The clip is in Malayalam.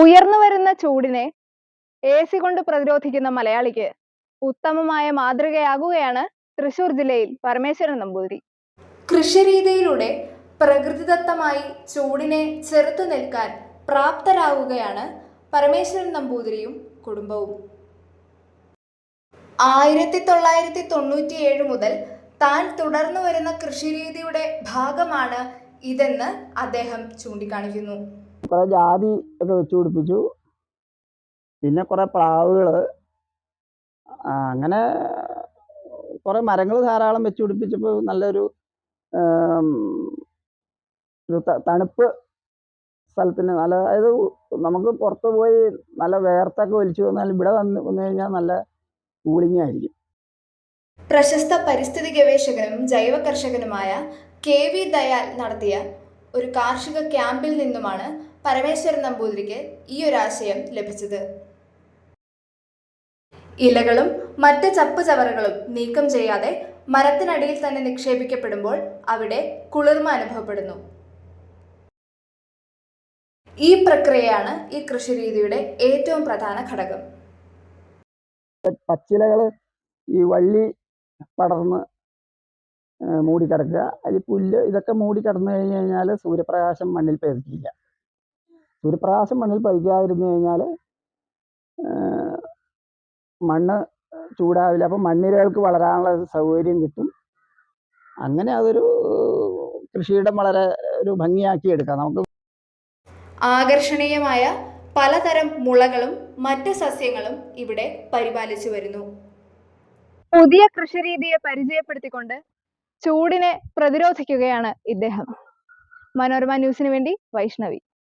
ഉയർന്നു വരുന്ന ചൂടിനെ എ സി കൊണ്ട് പ്രതിരോധിക്കുന്ന മലയാളിക്ക് ഉത്തമമായ മാതൃകയാകുകയാണ് തൃശൂർ ജില്ലയിൽ പരമേശ്വരൻ നമ്പൂതിരി. കൃഷിരീതിയിലൂടെ പ്രകൃതിദത്തമായി ചൂടിനെ ചെറുത്തു നിൽക്കാൻ പ്രാപ്തരാകുകയാണ് പരമേശ്വരൻ നമ്പൂതിരിയും കുടുംബവും. ആയിരത്തി തൊള്ളായിരത്തി തൊണ്ണൂറ്റിയേഴ് മുതൽ താൻ തുടർന്നു വരുന്ന കൃഷിരീതിയുടെ ഭാഗമാണ് ഇതെന്ന് അദ്ദേഹം ചൂണ്ടിക്കാണിക്കുന്നു. കുറെ ജാതി ഒക്കെ വെച്ച് പിടിപ്പിച്ചു. പിന്നെ കുറെ പ്ലാവുകൾ അങ്ങനെ കുറെ മരങ്ങൾ ധാരാളം വെച്ച് പിടിപ്പിച്ചപ്പോൾ നല്ലൊരു ഒരു തണുപ്പ് സ്ഥലത്തിന് നല്ല അതായത് നമുക്ക് പുറത്ത് പോയി നല്ല വേർത്തൊക്കെ വലിച്ചു വന്നാൽ ഇവിടെ വന്ന് വന്നു കഴിഞ്ഞാൽ നല്ല കൂളിംഗ് ആയിരിക്കും. പ്രശസ്ത പരിസ്ഥിതി ഗവേഷകനും ജൈവ കർഷകനുമായ കെ വി ദയാൽ നടത്തിയ ഒരു കാർഷിക ക്യാമ്പിൽ നിന്നുമാണ് പരമേശ്വരൻ നമ്പൂതിരിക്ക് ഈ ഒരു ആശയം ലഭിച്ചത്. ഇലകളും മറ്റ് ചപ്പ് ചവറുകളും നീക്കം ചെയ്യാതെ മരത്തിനടിയിൽ തന്നെ നിക്ഷേപിക്കപ്പെടുമ്പോൾ അവിടെ കുളിർമ അനുഭവപ്പെടുന്നു. ഈ പ്രക്രിയയാണ് ഈ കൃഷിരീതിയുടെ ഏറ്റവും പ്രധാന ഘടകം. പച്ചിലകൾ ഈ വള്ളി പടർന്ന് മൂടിക്കിടക്കുക. അതിൽ പുല്ല് ഇതൊക്കെ മൂടിക്കിടന്നു കഴിഞ്ഞു കഴിഞ്ഞാൽ സൂര്യപ്രകാശം മണ്ണിൽ പതിക്കില്ല സൂര്യപ്രകാശം മണ്ണിൽ പതിക്കാതിരുന്നു കഴിഞ്ഞാൽ മണ്ണ് ചൂടാവില്ല. അപ്പം മണ്ണിരകൾക്ക് വളരാനുള്ള സൗകര്യം കിട്ടും. അങ്ങനെ അതൊരു കൃഷിയിടം വളരെ ഒരു ഭംഗിയാക്കി എടുക്കാം. നമുക്ക് ആകർഷണീയമായ പലതരം മുളകളും മറ്റ് സസ്യങ്ങളും ഇവിടെ പരിപാലിച്ചു വരുന്നു. പുതിയ കൃഷിരീതിയെ പരിചയപ്പെടുത്തിക്കൊണ്ട് ചൂടിനെ പ്രതിരോധിക്കുകയാണ് ഇദ്ദേഹം. മനോരമ ന്യൂസിന് വേണ്ടി വൈഷ്ണവി.